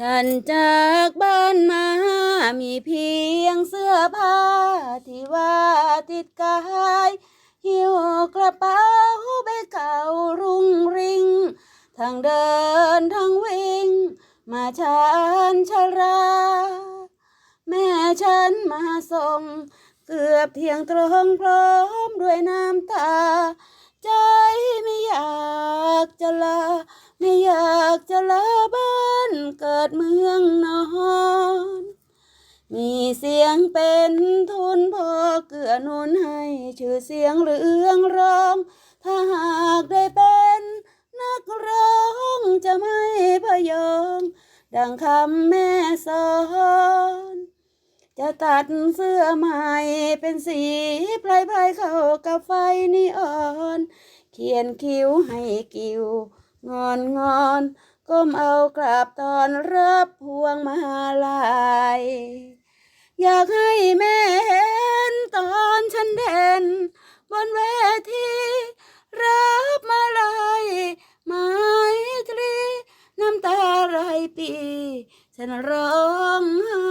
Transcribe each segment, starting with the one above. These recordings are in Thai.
ฉันจากบ้านมา มีเพียงเสื้อผ้า ที่ว่าติดกายหิวกระเป๋าใบเก่ารุงริงทั้งเดินทั้งวิ่ง มาชันชรา แม่ฉันมาส่ง เกือบเที่ยงตรงพร้อมด้วยน้ำตา ใจไม่อยากจะลา ไม่อยากจะลาบ้านเกิดเมืองนอน มีเสียงเป็นทุนพอเกื้อนุนให้ ชื่อเสียงเรื่องร้อง ถ้าหากได้เป็นนักร้องจะไม่พยอง ดังคำแม่สอน จะตัดเสื้อใหม่เป็นสีไพรไพรเข้ากับไฟนีออน เขียนคิ้วให้กิวงอนงอนก้มเอากราบตอนรับพวงมาลัยอยากให้แม่เห็นตอนฉันเด่น บนเวทีรับมาลัยไม้ตรีน้ำตาไหลปี ฉันร้องไห้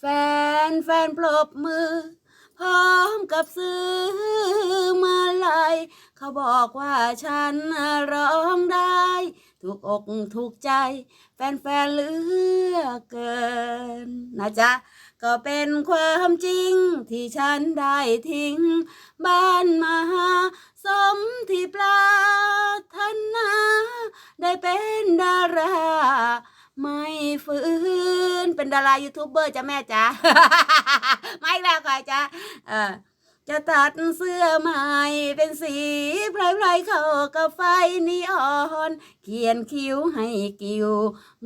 แฟนแฟนปร บมือ พร้อมกับซื้อมาลัยเขาบอกว่าฉันร้องได้ ถูกอกถูกใจ แฟนๆเหลือเกิน นะจ๊ะ ก็เป็นความจริงที่ฉันได้ทิ้ง บ้านมาสมที่ปรารถนา ได้เป็นดารา ไม่ฟื้นเป็นดารายูทูบเบอร์จ้ะแม่จ๊ะไม่แล้วค่ะจ๊ะเออจะตัดเสื้อใหม่เป็นสีไพรๆเข้ากับไฟนีออน เขียนคิ้วให้กิว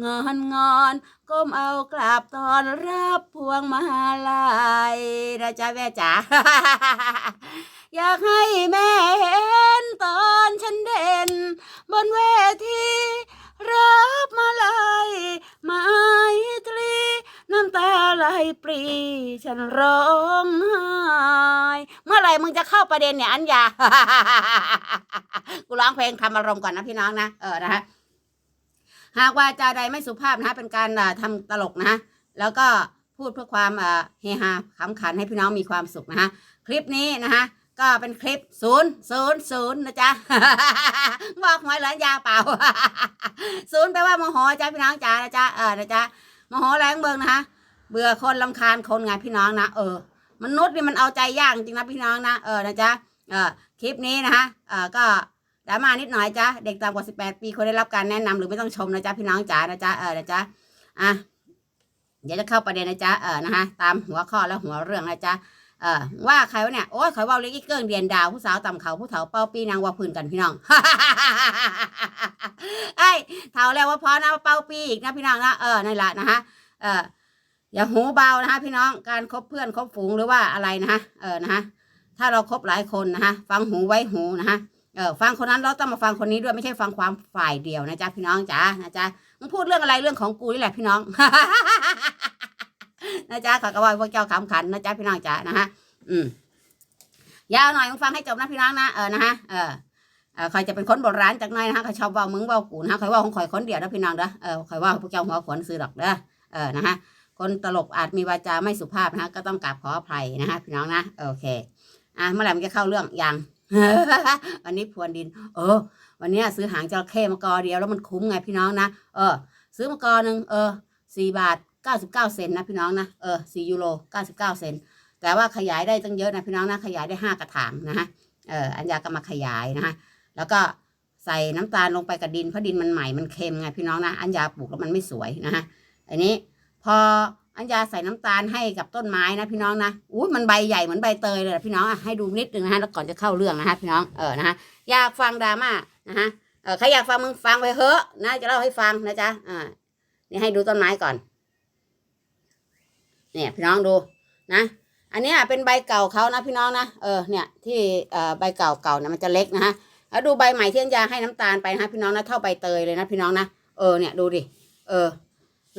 งอนงอนก้มเอากราบตอนรับพวงมาลัยนะจ๊ะแม่จ๋าอยากให้แม่เห็นตอนฉันเด่น บนเวที รับมาลัยไม้ตรี น้ำตาไหลปรี ฉันร้องไห้เมื่อไหร่มึงจะเข้าประเด็นเนี่ยอัญญากูร้องเพลงทำอารมณ์ก่อนนะพี่น้องนะเออนะฮะหากว่าจาใดไม่สุภาพนะเป็นการอ่าทำตลกนะแล้วก็พูดเพื่อความเฮฮาขำขันให้พี่น้องมีความสุขนะฮะคลิปนี้นะฮะ ก็เป็นคลิปศูนย์ศูนย์ศูนย์นะจ๊ะบอกหวยเหรอยาเปล่าศูนย์แปลว่าโมโหจ้าพี่น้องจ้านะจ๊ะเออนะจ๊ะโมโหแรงเบิงนะฮะเบื่อคนลำคาญคนไงพี่น้องนะเออมนุษย์นี่มันเอาใจยากจริงนะพี่น้องนะเออนะจ๊ะเออคลิปนี้นะฮะเออก็ดราม่านิดหน่อยจ้ะเด็กต่ำกว่า 18 ปีควรได้รับการแนะนำหรือไม่ต้องชมนะจ๊ะพี่น้องจ๋านะจ๊ะเออนะจ๊ะอะเดี๋ยวจะเข้าประเด็นนะจ๊ะเออนะฮะตามหัวข้อและหัวเรื่องนะจ๊ะ เออว่าใครวะเนี่ยโอ้ยใครว่าเล็กอีเกิ้งเดียนดาวผู้สาวต่ำเขาผู้เฒ่าเป้าปีนางว่าพื้นกันพี่น้องไอ้เฒ่าแล้วว่าพอนะเป้าปีอีกนะพี่น้องนะเออนั่นแหละนะฮะเอออย่าหูเบานะฮะพี่น้องการคบเพื่อนคบฝูงหรือว่าอะไรนะฮะเออนะฮะถ้าเราครบหลายคนนะฮะฟังหูไว้หูนะฮะเออฟังคนนั้นเราต้องมาฟังคนนี้ด้วยไม่ใช่ฟังความฝ่ายเดียวนะจ๊ะพี่น้องจ๋านะจ๊ะมึงพูดเรื่องอะไรเรื่องของกูนี่แหละพี่น้อง นะจ๊ะขอกระว่าพวกเจ้าขำขันนะจ๊ะพี่น้องจ๋านะฮะอืมยาวหน่อยมึงฟังให้จบนะพี่น้องนะเออนะฮะเออเออใครจะเป็นคนโบราณจากหน้อยนะฮะเขาชอบเว่ามึงเว่ากูนะฮะใครว่าของข่อยคนเดียวนะพี่น้องเด้อเออใครว่าพวกเจ้าหัวขวนซื้อดอกเด้อเออนะฮะคนตลกอาจมีวาจาไม่สุภาพนะฮะก็ต้องกราบขออภัยนะฮะพี่น้องนะโอเคอะเมื่อไหร่มันจะเข้าเรื่องยังวันนี้พรวนดิน เออ วันนี้ซื้อหางจระเข้มากอเดียวแล้วมันคุ้มไงพี่น้องนะเออ ซื้อมากอหนึ่งเออสี่บาท เก้าสิบเก้าเซนนะพี่น้องนะ เออสี่ยูโรเก้าสิบเก้าเซน แต่ว่าขยายได้ตั้งเยอะนะพี่น้องนะ ขยายได้ห้ากระถางนะฮะ เออ อัญญาก็มาขยายนะฮะ แล้วก็ใส่น้ำตาลลงไปกับดิน เพราะดินมันใหม่ มันเค็มไงพี่น้องนะ อัญญาปลูกแล้วมันไม่สวยนะฮะ อันนี้พออัญญาใส่น้ำตาลให้กับต้นไม้นะพี่น้องนะอุ้ยมันใบใหญ่เหมือนใบเตยเลยนะพี่น้องอะให้ดูนิดนึงนะฮะ แล้วก่อนจะเข้าเรื่องนะฮะพี่น้อง เออ นะฮะ อยากฟังดราม่านะฮะ เออ ใครอยากฟังมึงฟังไปเถอะนะ จะเล่าให้ฟังนะจ๊ะ อ่า นี่ให้ดูต้นไม้ก่อน เนี่ยพี่น้องดูนะ อันนี้เป็นใบเก่าเขานะพี่น้องนะเออเนี่ยที่เอ่อใบเก่าเก่าเนี่ยมันจะเล็กนะฮะแล้วดูใบใหม่ที่อัญญาให้น้ำตาลไปนะพี่น้องนะเท่าใบเตยเลยนะพี่น้องนะเออเนี่ยดูดิเออ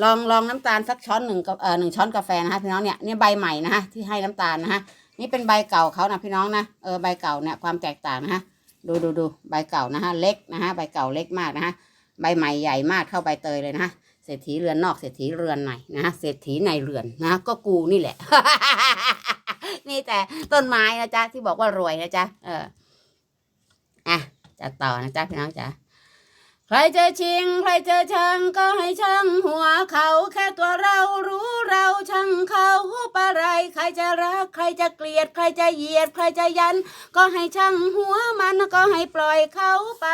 ลองลองน้ำตาลสักช้อนหนึ่งกับเอ่อหนึ่งช้อนกาแฟนะคะพี่น้องเนี่ยเนี่ยใบใหม่นะฮะที่ให้น้ำตาลนะฮะนี่เป็นใบเก่าเขานะพี่น้องนะเออใบเก่าเนี่ยความแตกต่างนะฮะดูดูดูใบเก่านะฮะเล็กนะฮะใบเก่าเล็กมากนะฮะใบใหม่ใหญ่มากเท่าใบเตยเลยนะ เศรษฐีเรือนนอกเศรษฐีเรือนในนะเศรษฐีในเรือนนะ ก็กูนี่แหละ นี่แต่ต้นไม้นะจ๊ะที่บอกว่ารวยนะจ๊ะเอออะจะต่อนะจ๊ะพี่น้องจ๊ะใครจะชิง ใครจะชังก็ให้ช่างหัวเขาแค่ตัวเรารู้เราช่างเขาปะไร ใครจะรัก ใครจะเกลียด ใครจะเหยียด ใครจะยัน ก็ให้ช่างหัวมันก็ให้ปล่อยเขาไป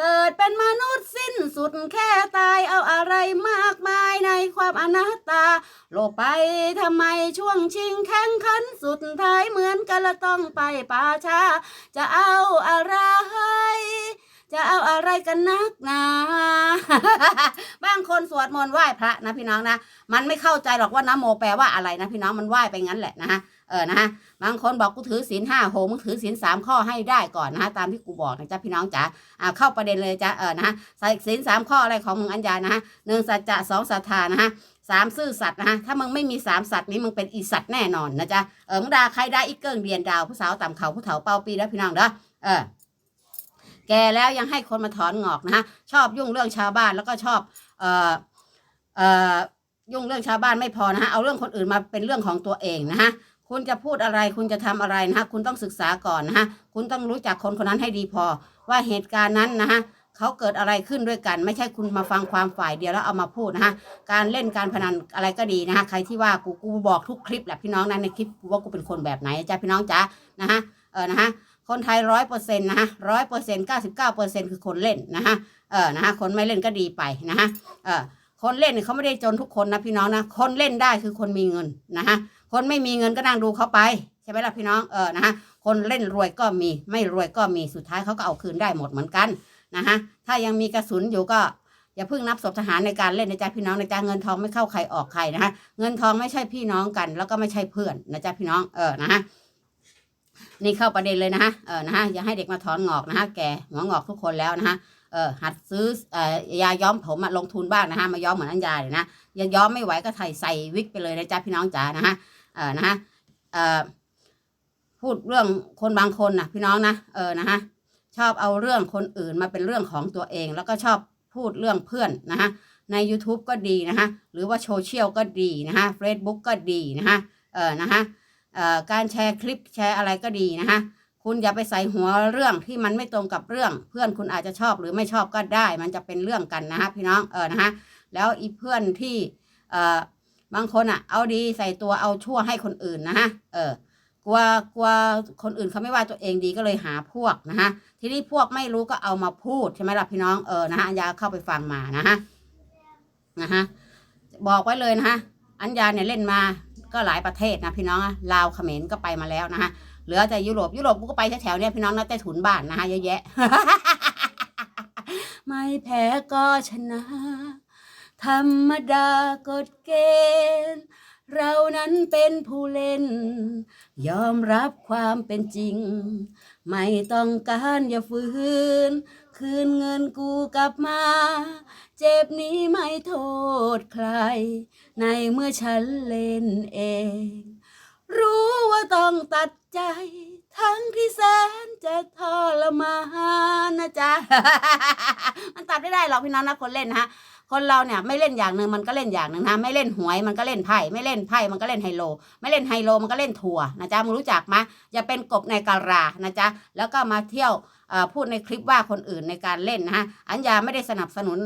เกิดเป็นมนุษย์สิ้นสุดแค่ตายเอาอะไรมากมายในความอนัตตา โลกไปทำไมช่วงชิงแข่งขันสุดท้ายเหมือนกันละต้องไปป่าช้าจะเอาอะไร จะเอาอะไรกันนักหนาบางคนสวดมนต์ไหว้พระนะพี่น้องนะ มันไม่เข้าใจหรอกว่านะโมแปลว่าอะไรนะพี่น้องมันไหว้ไปงั้นแหละนะฮะ เออนะบางคนบอกกูถือศีลห้าโหมึงถือศีลสามข้อให้ได้ก่อนนะฮะตามที่กูบอกนะจ๊ะพี่น้องจ๋าอ่าเข้าประเด็นเลยจ้ะเออนะฮะใส่ศีลสามข้ออะไรของมึงอัญญานะฮะหนึ่งสัจจะสองศรัทธานะฮะสามซื่อสัตย์นะฮะถ้ามึงไม่มีสามสัตย์นี้มึงเป็นอีสัตว์แน่นอนนะจ๊ะเออมึงด่าใครได้อีกเกิงเดียนดาวผู้สาวต่ำเขาผู้เฒ่าเป่าปีแล้วพี่น้องเด้อเออแกแล้วยังให้คนมาถอนงอกนะฮะชอบยุ่งเรื่องชาวบ้านแล้วก็ชอบเอ่อเอ่อยุ่งเรื่องชาวบ้านไม่พอนะฮะเอาเรื่องคนอื่นมาเป็นเรื่องของตัวเองนะฮะ คุณจะพูดอะไร คุณจะทำอะไรนะฮะคุณต้องศึกษาก่อนนะฮะคุณต้องรู้จักคนคนนั้นให้ดีพอ ว่าเหตุการณ์นั้นนะฮะเขาเกิดอะไรขึ้นด้วยกัน ไม่ใช่คุณมาฟังความฝ่ายเดียวแล้วเอามาพูดนะฮะการเล่นการพนันอะไรก็ดีนะฮะใครที่ว่ากูกูบอกทุกคลิปแหละพี่น้องนะในคลิปกูว่ากูเป็นคนแบบไหนจ้าพี่น้องจ้านะฮะเออนะฮะคนไทยร้อยเปอร์เซ็นต์นะฮะร้อยเปอร์เซ็นต์เก้าสิบเก้าเปอร์เซ็นต์คือคนเล่นนะฮะเออนะฮะคนไม่เล่นก็ดีไปนะฮะเออคนเล่นเนี่ยเขาไม่ได้จนทุกคนนะพี่น้องนะคนเล่นได้คือคนมีเงินนะฮะ คนไม่มีเงินก็นั่งดูเขาไป ใช่ไหมล่ะพี่น้องเออนะฮะคนเล่นรวยก็มีไม่รวยก็มีสุดท้ายเขาก็เอาคืนได้หมดเหมือนกันนะฮะถ้ายังมีกระสุนอยู่ก็อย่าเพิ่งนับศพทหารในการเล่นนะจ๊ะพี่น้องนะจ๊ะเงินทองไม่เข้าใครออกใครนะฮะเงินทองไม่ใช่พี่น้องกัน แล้วก็ไม่ใช่เพื่อนนะจ๊ะพี่น้องเออนะฮะนี่เข้าประเด็นเลยนะฮะเออนะฮะอย่าให้เด็กมาถอนงอกนะฮะแกหัวงอกทุกคนแล้วนะฮะเออหัดซื้อเอ่อยาย้อมผมอะลงทุนบ้างนะฮะมาย้อมเหมือนอัญญาเลยนะยาย้อมไม่ไหวก็ใส่ใส่วิกไปเลยนะจ๊ะพี่น้องจ๋านะฮะ เออนะฮะเออพูดเรื่องคนบางคนนะพี่น้องนะเออนะฮะชอบเอาเรื่องคนอื่นมาเป็นเรื่องของตัวเอง แล้วก็ชอบพูดเรื่องเพื่อนนะฮะใน YouTube ก็ดีนะฮะหรือว่าโซเชียลก็ดีนะฮะ Facebook ก็ดีนะฮะเออนะฮะเอ่อการแชร์คลิปแชร์อะไรก็ดีนะฮะคุณอย่าไปใส่หัวเรื่องที่มันไม่ตรงกับเรื่อง เพื่อนคุณอาจจะชอบหรือไม่ชอบก็ได้ มันจะเป็นเรื่องกันนะฮะพี่น้องเออนะฮะแล้วอีเพื่อนที่เอ่อ บางคนอะ เอาดีใส่ตัวเอาชั่วให้คนอื่นนะฮะเออกลัวกลัวคนอื่นเขาไม่ว่าตัวเองดีก็เลยหาพวกนะฮะทีนี้พวกไม่รู้ก็เอามาพูดใช่ไหมล่ะพี่น้องเออนะฮะอัญญาเข้าไปฟังมานะฮะนะฮะบอกไว้เลยนะฮะอัญญาเนี่ยเล่นมาก็หลายประเทศนะพี่น้องลาวเขมรก็ไปมาแล้วนะฮะเหลือแต่ยุโรปยุโรปกูก็ไปแถวๆเนี้ยพี่น้องนะใต้ถุนบ้านนะฮะเยอะแยะ ไม่แพ้ก็ชนะ ธรรมดากฎเกณฑ์ เรานั้นเป็นผู้เล่น ยอมรับความเป็นจริง ไม่ต้องการอย่าฝืน คืนเงินกูกลับมา เจ็บนี้ไม่โทษใคร ในเมื่อฉันเล่นเอง รู้ว่าต้องตัดใจ ทั้งที่แสนจะทรมานนะจ๊ะ มันตัดไม่ได้หรอกพี่น้องนะคนเล่นนะฮะ คนเราเนี่ยไม่เล่นอย่างหนึ่งมันก็เล่นอย่างหนึ่งนะ ไม่เล่นหวยมันก็เล่นไพ่ไม่เล่นไพ่มันก็เล่นไฮโล ไม่เล่นไฮโลมันก็เล่นถั่วนะจ๊ะมึงรู้จักไหมอย่าเป็นกบในการานะจ๊ะแล้วก็มาเที่ยวเอ่อพูดในคลิปว่าคนอื่นในการเล่นนะฮะอัญญาไม่ได้สนับสนุน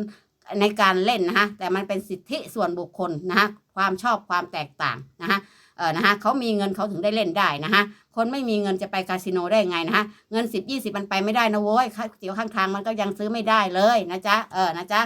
ในการเล่นนะฮะแต่มันเป็นสิทธิส่วนบุคคลนะฮะความชอบความแตกต่างนะฮะเออนะฮะเขามีเงินเขาถึงได้เล่นได้นะฮะคนไม่มีเงินจะไปคาสิโนได้ไงนะฮะเงินสิบยี่สิบมันไปไม่ได้นะโว้ยค่าวเตี๋ยวข้างทางมันก็ยังซื้อไม่ได้เลยนะจ๊ะเออนะจ๊ะ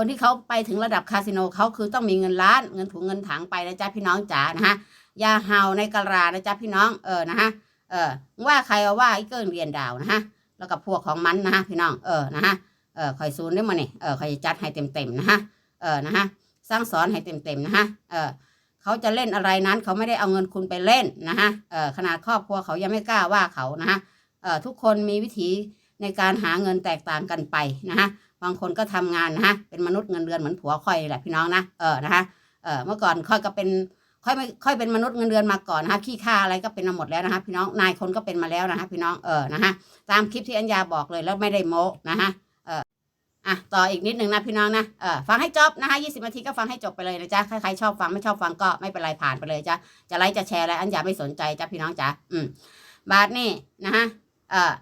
คนที่เขาไปถึงระดับคาสิโนเขาคือต้องมีเงินล้านเงินถุงเงินถังไปนะจ๊ะพี่น้องจ๋านะฮะอย่าเห่าในกะลานะจ๊ะพี่น้องเออนะฮะเออว่าใครเอาว่าไอ้เกิ้งเรียนดาวนะฮะแล้วก็พวกของมันนะฮะพี่น้องเออนะฮะเออคอยซูนได้มาเนี่ยเออคอยจัดให้เต็มๆนะฮะเออนะฮะสร้างสอนให้เต็มๆนะฮะเออเขาจะเล่นอะไรนั้นเขาไม่ได้เอาเงินคุณไปเล่นนะฮะเออขนาดครอบครัวเขายังไม่กล้าว่าเขานะฮะเออทุกคนมีวิธีในการหาเงินแตกต่างกันไปนะฮะ บางคนก็ทำงานนะฮะเป็นมนุษย์เงินเดือนเหมือนผัวค่อยแหละพี่น้องนะเออนะฮะเออเมื่อก่อนค่อยก็เป็นค่อยไม่ค่อยเป็นมนุษย์เงินเดือนมาก่อนนะฮะขี้ข้าอะไรก็เป็นมาหมดแล้วนะฮะพี่น้องนายคนก็เป็นมาแล้วนะฮะพี่น้องเออนะฮะตามคลิปที่อัญญาบอกเลยแล้วไม่ได้โม้นะฮะเอออะต่ออีกนิดหนึ่งนะพี่น้องนะเออฟังให้จบนะคะ20นาทีก็ฟังให้จบไปเลยนะจ๊ะใครๆชอบฟังไม่ชอบฟังก็ไม่เป็นไรผ่านไปเลยจ้ะจะไลค์จะแชร์อะไรอันอย่าไม่สนใจจ้ะพี่น้องจ้ะอืมบาทนี่นะฮะเออ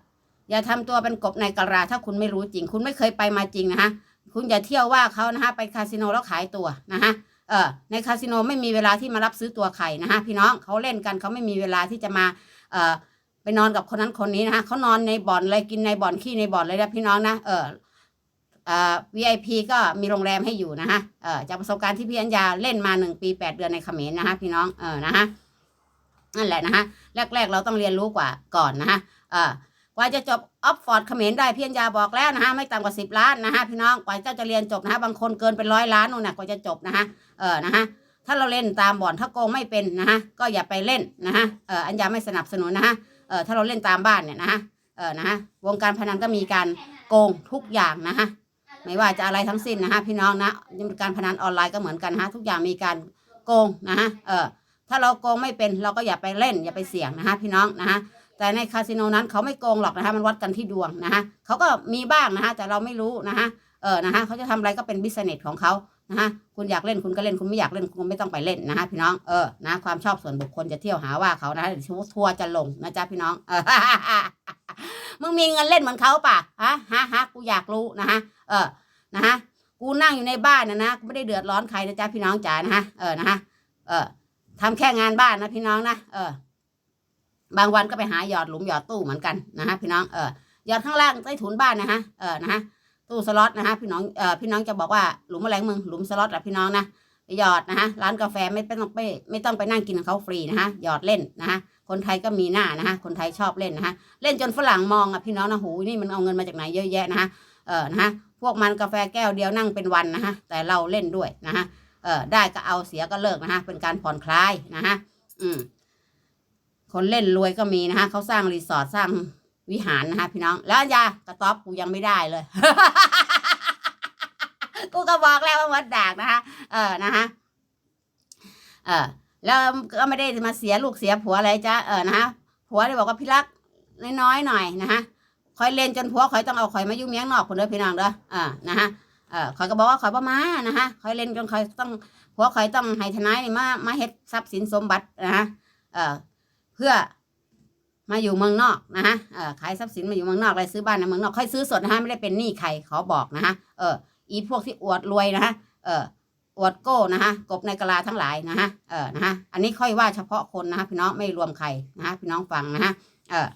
อย่าทำตัวเป็นกบในกะลาถ้าคุณไม่รู้จริง คุณไม่เคยไปมาจริงนะฮะคุณอย่าเที่ยวว่าเขานะฮะไปคาสิโนแล้วขายตัวนะฮะเออในคาสิโนไม่มีเวลาที่มารับซื้อตัวใครนะฮะพี่น้องเขาเล่นกันเขาไม่มีเวลาที่จะมาเออไปนอนกับคนนั้นคนนี้นะฮะเขานอนในบ่อนเลยกินในบ่อนขี้ในบ่อนเลยนะพี่น้องนะเออเอ่อ VIP ก็มีโรงแรมให้อยู่นะฮะเอ่อจากประสบการณ์ที่พี่อัญญาเล่นมาหนึ่งปีแปดเดือนในเขมรนะฮะพี่น้องเออนะฮะนั่นแหละนะฮะแรก ๆ เราต้องเรียนรู้กว่าก่อนนะฮะเอ่อ กว่าจะจบออฟฟอร์ดเขมรได้พี่อัญญาบอกแล้วนะฮะไม่ต่ำกว่าสิบล้านนะฮะพี่น้องกว่าเจ้าจะเรียนจบนะฮะบางคนเกินเป็นร้อยล้านนู่นนะกว่าจะจบนะฮะเออนะฮะถ้าเราเล่นตามบ่อนถ้าโกงไม่เป็นนะฮะก็อย่าไปเล่นนะฮะเอออัญญาไม่สนับสนุนนะฮะเออถ้าเราเล่นตามบ้านเนี่ยนะฮะเออนะฮะวงการพนันก็มีการโกงทุกอย่างนะฮะไม่ว่าจะอะไรทั้งสิ้นนะฮะพี่น้องนะการพนันออนไลน์ก็เหมือนกันฮะทุกอย่างมีการโกงนะฮะเออถ้าเราโกงไม่เป็นเราก็อย่าไปเล่นอย่าไปเสี่ยงนะฮะพี่น้องนะฮะ แต่ในคาสิโนนั้นเขาไม่โกงหรอกนะฮะมันวัดกันที่ดวงนะฮะเขาก็มีบ้างนะฮะแต่เราไม่รู้นะฮะเออนะฮะเขาจะทำอะไรก็เป็นบิสเนสของเขานะฮะคุณอยากเล่นคุณก็เล่นคุณไม่อยากเล่นคุณไม่ต้องไปเล่นนะฮะพี่น้องเออนะความชอบส่วนบุคคลจะเที่ยวหาว่าเขานะฮะเดี๋ยวทัวร์จะลงนะจ๊ะพี่น้องเออมึงมีเงินเล่นเหมือนเขาป่ะฮะฮะฮะกูอยากรู้นะฮะเออนะฮะกูนั่งอยู่ในบ้านนะนะกูไม่ได้เดือดร้อนใครนะจ๊ะพี่น้องจ๋านะฮะเออนะฮะเออทำแค่งานบ้านนะพี่น้องนะเออ บางวันก็ไปหาหยอดหลุมหยอดตู้เหมือนกันนะฮะพี่น้องเออหยอดข้างล่างใต้ถุนบ้านนะฮะเออนะฮะตู้สล็อตนะฮะพี่น้องเออพี่น้องจะบอกว่าหลุมแมลงมึงหลุมสล็อตอะพี่น้องนะไปหยอดนะฮะร้านกาแฟไม่ต้องไปไม่ต้องไปนั่งกินของเขาฟรีนะฮะหยอดเล่นนะฮะคนไทยก็มีหน้านะฮะคนไทยชอบเล่นนะฮะเล่นจนฝรั่งมองอะพี่น้องนะหูนี่มันเอาเงินมาจากไหนเยอะแยะนะฮะเออนะฮะพวกมันกาแฟแก้วเดียวนั่งเป็นวันนะฮะแต่เราเล่นด้วยนะฮะเออได้ก็เอาเสียก็เลิกนะฮะเป็นการผ่อนคลายนะฮะอืม คนเล่นรวยก็มีนะฮะเขาสร้างรีสอร์ทสร้างวิหารนะฮะพี่น้อง แล้วอัญญากระต๊อบกูยังไม่ได้เลย กูก็บอกแล้วว่าวัดดากนะฮะเออนะฮะเออแล้วก็ไม่ได้มาเสียลูกเสียผัวอะไรจ้ะเออนะฮะผัวเลยบอกว่าพี่รักน้อยๆหน่อยนะฮะคอยเล่นจนผัวคอยต้องเอาคอยมายุ่งเมียงนอกคนเด้อพี่น้องเด้อเอ่านะฮะเออคอยก็บอกว่าคอยประมานะฮะคอยเล่นจนคอยต้องผัวคอยต้องให้ทนายมามาเฮ็ดทรัพย์สินสมบัตินะฮะเออ เพื่อมาอยู่เมืองนอกนะฮะเออขายทรัพย์สินมาอยู่เมืองนอกอะไรซื้อบ้านในเมืองนอกค่อยซื้อสดนะฮะไม่ได้เป็นหนี้ใครขอบอกนะฮะเอออีพวกที่อวดรวยนะฮะเอออวดโก้นะฮะกบในกะลาทั้งหลายนะฮะเออนะฮะอันนี้ค่อยว่าเฉพาะคนนะฮะพี่น้องไม่รวมใครนะฮะพี่น้องฟังนะฮะเออ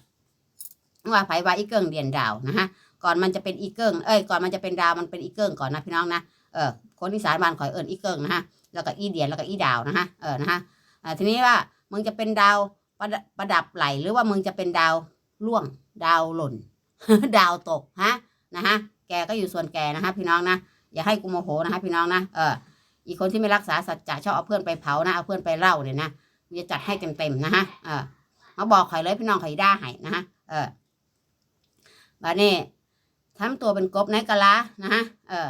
ว่าไผว่าอีเกิงเดียนดาวนะฮะก่อนมันจะเป็นอีเกิงเอ้ยก่อนมันจะเป็นดาวมันเป็นอีเกิงก่อนนะพี่น้องนะเออคนที่สารบานขอยเอิญอีเกิงนะฮะแล้วก็อีเดียนแล้วก็อีดาวนะฮะเออนะฮะอ่าทีนี้ว่ามึงจะเป็นดาว ประดับประดับไหลหรือว่ามึงจะเป็นดาวล่วง ดาวหล่น ดาวตกฮะนะฮะแกก็อยู่ส่วนแกนะฮะพี่น้องนะอย่าให้กูโมโหนะฮะพี่น้องนะเอออีกคนที่ไม่รักษาสัจจะชอบเอาเพื่อนไปเผานะเอาเพื่อนไปเล่าเนี่ยนะจะจัดให้เต็มๆนะฮะเออมาบอกข่อยเลยพี่น้องข่อยด่าให้นะฮะเออบานี่ทำตัวเป็นกบในกะลานะฮะเออ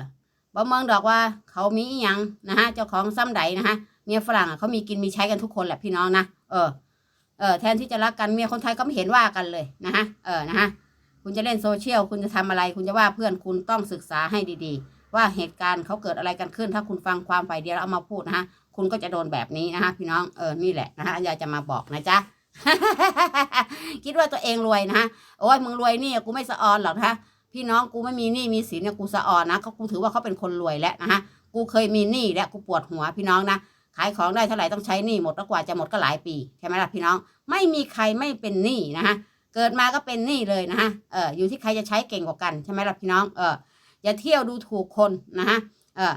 บ่เมืองดอกว่าเขามีอหยังนะฮะเจ้าของซ้ำใดนะฮะเมียฝรั่งอะเขามีกินมีใช้กันทุกคนแหละพี่น้องนะเออ เออแทนที่จะรักกันเมียคนไทยก็ไม่เห็นว่ากันเลยนะฮะเออนะฮะคุณจะเล่นโซเชียลคุณจะทำอะไร คุณจะว่าเพื่อนคุณต้องศึกษาให้ดีๆ ว่าเหตุการณ์เขาเกิดอะไรกันขึ้น ถ้าคุณฟังความฝ่ายเดียวแล้วเอามาพูดนะฮะคุณก็จะโดนแบบนี้นะฮะพี่น้องเออนี่แหละนะฮะยายจะมาบอกนะจ๊ะคิดว่าตัวเองรวยนะฮะโอ้ยมึงรวยนี่กูไม่สะออนหรอกนะ พี่น้องกูไม่มีหนี้มีสินเนี่ยกูสะออนนะเขากูถือว่าเขาเป็นคนรวยแล้วนะฮะกูเคยมีหนี้และกูปวดหัวพี่น้องนะ ขายของได้เท่าไหร่ต้องใช้หนี้หมดแล้วกว่าจะหมดก็หลายปีใช่ไหมล่ะพี่น้อง ไม่มีใครไม่เป็นหนี้นะฮะเกิดมาก็เป็นหนี้เลยนะฮะเอออยู่ที่ใครจะใช้เก่งกว่ากันใช่ไหมล่ะพี่น้องเอออย่าเที่ยวดูถูกคนนะฮะเออ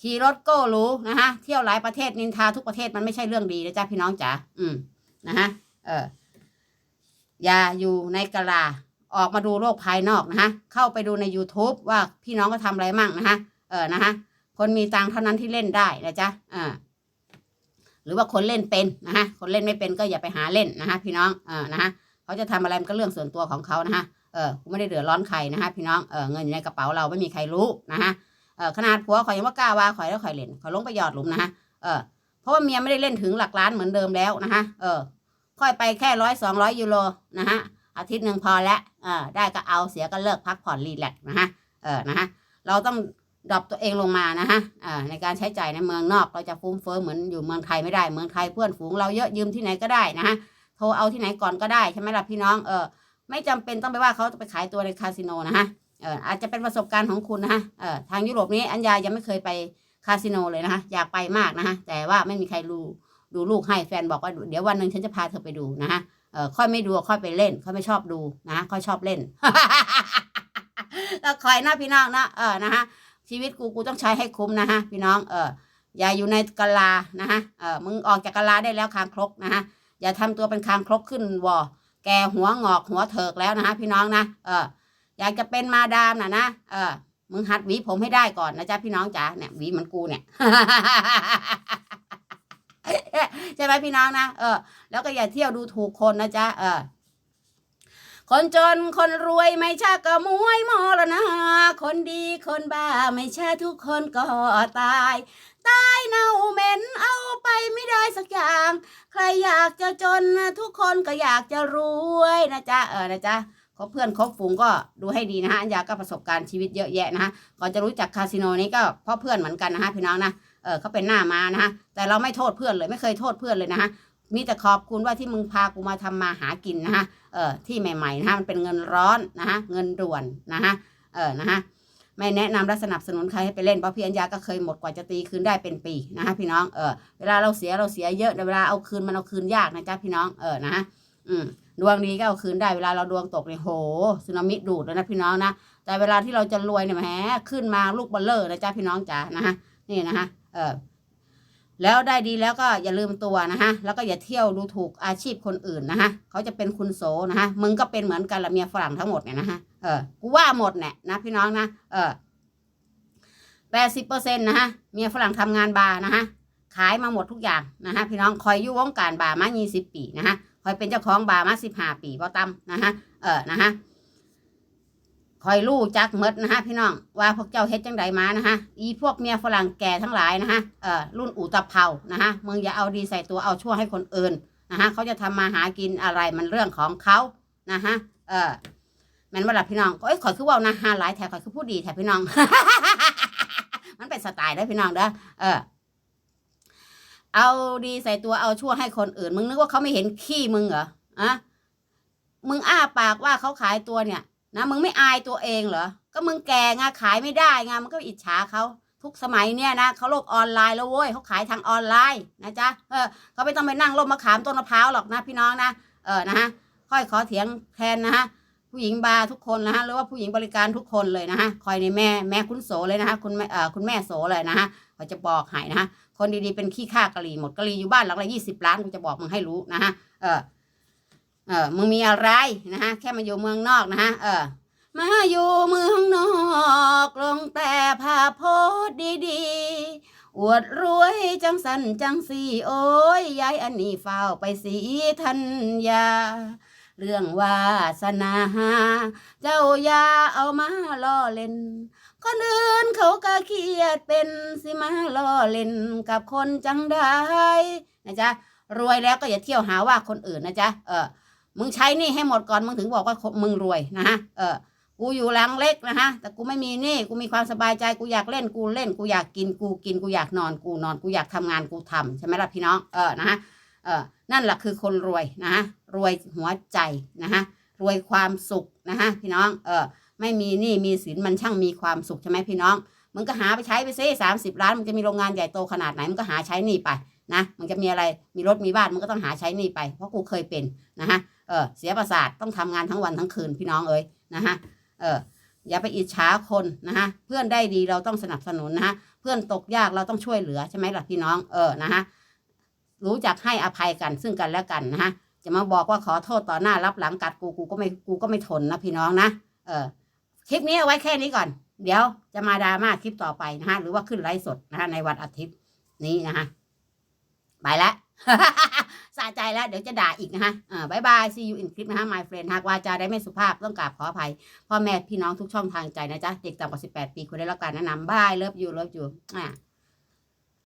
ขี่รถก้หรู้นะฮะเที่ยวหลายประเทศนินทาทุกประเทศมันไม่ใช่เรื่องดีนะจ๊ะพี่น้องจ๋าอืมนะฮะเอออย่าอยู่ในกะลาออกมาดูโลกภายนอกนะฮะเข้าไปดูใน YouTube ว่าพี่น้องก็ทำอะไรมั่งนะฮะเออนะฮะคนมีตังค์เท่านั้นที่เล่นได้นะจ๊ะอ่า หรือว่าคนเล่นเป็นนะฮะคนเล่นไม่เป็นก็อย่าไปหาเล่นนะฮะพี่น้องเออนะฮะเขาจะทำอะไรมันก็เรื่องส่วนตัวของเขานะฮะเออกูไม่ได้เดือดร้อนใครนะฮะพี่น้องเออเงินอยู่ในกระเป๋าเราไม่มีใครรู้นะฮะเออขนาดผัวข่อยยังว่ากล้าว่าข่อยแล้วข่อยเล่นข่อยลงไปหยอดหลุมนะฮะเออเพราะว่าเมียไม่ได้เล่นถึงหลักล้านเหมือนเดิมแล้วนะฮะเออค่อยไปแค่ร้อยสองร้อยยูโรนะฮะอาทิตย์หนึ่งพอแล้วเออได้ก็เอาเสียก็เลิกพักผ่อนรีแลกซ์นะฮะเออนะฮะเราต้อง ดรอปตัวเองลงมานะฮะอ่าในการใช้จ่ายในเมืองนอกเราจะฟุ้มเฟ้อเหมือนอยู่เมืองไทยไม่ได้เมืองไทยเพื่อนฝูงเราเยอะยืมที่ไหนก็ได้นะฮะโทรเอาที่ไหนก่อนก็ได้ใช่ไหมล่ะพี่น้องเออไม่จำเป็นต้องไปว่าเขาจะไปขายตัวในคาสิโนนะฮะเอออาจจะเป็นประสบการณ์ของคุณนะฮะเออทางยุโรปนี้อัญญายังไม่เคยไปคาสิโนเลยนะคะอยากไปมากนะฮะแต่ว่าไม่มีใครรู้ดูลูกให้แฟนบอกว่าเดี๋ยววันหนึ่งฉันจะพาเธอไปดูนะฮะเออค่อยไม่ดูค่อยไปเล่น ค่อยไม่ชอบดูนะค่อยชอบเล่นก็คอยนะพี่น้องนะเออนะฮะ ชีวิตกูกูต้องใช้ให้คุ้มนะฮะพี่น้องเอออย่าอยู่ในกะลานะฮะเออมึงออกจากกะลาได้แล้วคางครกนะฮะอย่าทำตัวเป็นคางครกขึ้นวอแกหัวงอกหัวเถิกแล้วนะฮะพี่น้องนะเอออยากจะเป็นมาดามนะนะเออมึงหัดหวีผมให้ได้ก่อนนะจ๊ะพี่น้องจ๋าเนี่ยหวีเหมันกูเนี่ยใช่ไหมพี่น้องนะเออแล้วก็อย่าเที่ยวดูถูกคนนะจ๊ะเออ คนจนคนรวยไม่ใช่กระมวยมรณะคนดีคนบ้าไม่ใช่ทุกคนก็ตาย ตายเน่าเหม็นเอาไปไม่ได้สักอย่าง ใครอยากจะจนทุกคนก็อยากจะรวยนะจ๊ะเออนะจ๊ะคบเพื่อนคบฝูงก็ดูให้ดีนะฮะอัญญาก็ประสบการณ์ชีวิตเยอะแยะนะฮะก่อนจะรู้จักคาสิโนนี้ก็เพราะเพื่อนเหมือนกันนะฮะพี่น้องนะเออเขาเป็นหน้ามานะฮะแต่เราไม่โทษเพื่อนเลยไม่เคยโทษเพื่อนเลยนะฮะ มีแต่ขอบคุณว่าที่มึงพากูมาทำมาหากินนะฮะเออที่ใหม่ๆนะฮะมันเป็นเงินร้อนนะฮะเงินด่วนนะฮะเออนะฮะไม่แนะนำและสนับสนุนใครให้ไปเล่นเพราะพี่อัญญาก็เคยหมดกว่าจะตีคืนได้เป็นปีนะฮะพี่น้องเออเวลาเราเสียเราเสียเยอะแต่เวลาเอาคืนมันเอาคืนยากนะจ๊ะพี่น้องเออนะฮะอืมดวงดีก็เอาคืนได้เวลาเราดวงตกเนี่ยโหสึนามิดูดเลยนะพี่น้องนะแต่เวลาที่เราจะรวยเนี่ยแหมขึ้นมาลูกเบลเลอร์นะจ๊ะพี่น้องจ๋านะฮะนี่นะฮะเออ แล้วได้ดีแล้วก็อย่าลืมตัวนะฮะแล้วก็อย่าเที่ยวดูถูกอาชีพคนอื่นนะฮะเขาจะเป็นคุณโสนะฮะมึงก็เป็นเหมือนกันละเมียฝรั่งทั้งหมดเนี่ยนะฮะเออกูว่าหมดเนี่ยนะพี่น้องนะเออแปดสิบเปอร์เซ็นต์นะฮะเมียฝรั่งทำงานบาร์นะฮะขายมาหมดทุกอย่างนะฮะพี่น้องคอยอยู่วงการบาร์มายี่สิบปีนะฮะคอยเป็นเจ้าของบาร์มาสิบห้าปีบ่ตั้มนะฮะเออนะฮะ คอยรู้จักเมดนะฮะพี่น้องว่าพวกเจ้าเฮ็ดจังใดมานะฮะอีพวกเมียฝรั่งแก่ทั้งหลายนะฮะเอ่อรุ่นอู่ตะเภานะฮะมึงอย่าเอาดีใส่ตัวเอาชั่วให้คนอื่นนะฮะเขาจะทำมาหากินอะไรมันเรื่องของเขานะฮะเออแม่นว่าล่ะพี่น้องก็เอ้ยขอยคือว่านะฮะหลายแถข่อยคือผู้ดีแถพี่น้อง มันเป็นสไตล์เด้พี่น้องเด้อเออเอาดีใส่ตัวเอาชั่วให้คนอื่น มึงนึกว่าเขาไม่เห็นขี้มึงเหรออะมึงอ้าปากว่าเขาขายตัวเนี่ย นะมึงไม่อายตัวเองเหรอ ก็มึงแก่ไงขายไม่ได้ไงมันก็อิจฉาเขาทุกสมัยเนี่ยนะเขาโลกออนไลน์แล้วเว้ยเขาขายทางออนไลน์นะจ๊ะเออเขาไม่ต้องไปนั่งร่มมะขามต้นมะพร้าวหรอกนะพี่น้องนะเออนะฮะค่อยขอเถียงแทนนะฮะผู้หญิงบาร์ทุกคนนะฮะหรือว่าผู้หญิงบริการทุกคนเลยนะฮะคอยในแม่แม่คุณโสเลยนะฮะคุณแม่เออคุณแม่โสเลยนะฮะเขาจะบอกให้นะฮะคนดีๆเป็นขี้ข้ากะหรี่หมดกะหรี่อยู่บ้านหลังละยี่สิบล้านกูจะบอกมึงให้รู้นะฮะเออ เออมึงมีอะไรนะฮะแค่มาอยู่เมืองนอกนะฮะเออมาอยู่เมืองนอกลงแต่ภาโพสต์ดีๆ อวดรวยจังสันจังสีโอ้ยยายอันนี้เฝ้าไปสีทัญญาเรื่องวาสนาเจ้ายาเอามาล้อเล่นคนอื่นเขาก็เครียดเป็นสิมาล้อเล่นกับคนจังได้นะจ๊ะรวยแล้วก็อย่าเที่ยวหาว่าคนอื่นนะจ๊ะเออ มึงใช้หนี่ให้หมดก่อนมึงถึงบอกว่ามึงรวยนะฮะเออกูอยู่หลังเล็กนะฮะแต่กูไม่มีหนี่กูมีความสบายใจกูอยากเล่นกูเล่นกูอยากกินกูกินกูอยากนอนกูนอนกูอยากทำงานกูทำใช่ไหมล่ะพี่น้องเออนะฮะเออนั่นแหละคือคนรวยนะฮะรวยหัวใจนะฮะรวยความสุขนะฮะพี่น้องเออไม่มีหนี้มีสินมันช่างมีความสุขใช่ไหมพี่น้องมึงก็หาไปใช้ไปซิสามสิบล้านมึงจะมีโรงงานใหญ่โตขนาดไหนมึงก็หาใช้หนี้ไปนะมึงจะมีอะไรมีรถมีบ้านมึงก็ต้องหาใช้หนี้ไป เพราะกูเคยเป็นนะฮะ เออเสียประสาทต้องทำงานทั้งวันทั้งคืนพี่น้องเอ้ยนะฮะเอออย่าไปอิจฉาคนนะฮะเพื่อนได้ดีเราต้องสนับสนุนนะฮะเพื่อนตกยากเราต้องช่วยเหลือใช่ไหมล่ะพี่น้องเออนะฮะรู้จักให้อภัยกันซึ่งกันและกันนะฮะจะมาบอกว่าขอโทษต่อหน้ารับหลังกัดกูกูก็ไม่กูก็ไม่ทนนะพี่น้องนะเออคลิปนี้เอาไว้แค่นี้ก่อน เดี๋ยวจะมาดราม่าคลิปต่อไปนะฮะหรือว่าขึ้นไลฟ์สดนะฮะในวันอาทิตย์นี้นะฮะไปแล้ว สะใจแล้วเดี๋ยวจะด่าอีกนะฮะอ่าบายบาย see you in คลิปนะฮะ my friend หากวาจาได้ไม่สุภาพต้องกราบขออภัย พ่อแม่พี่น้องทุกช่องทางใจนะจ๊ะ เด็กต่ำกว่า 18 ปีควรได้รับการแนะนำบายเลิฟยูเลิฟยูอ่า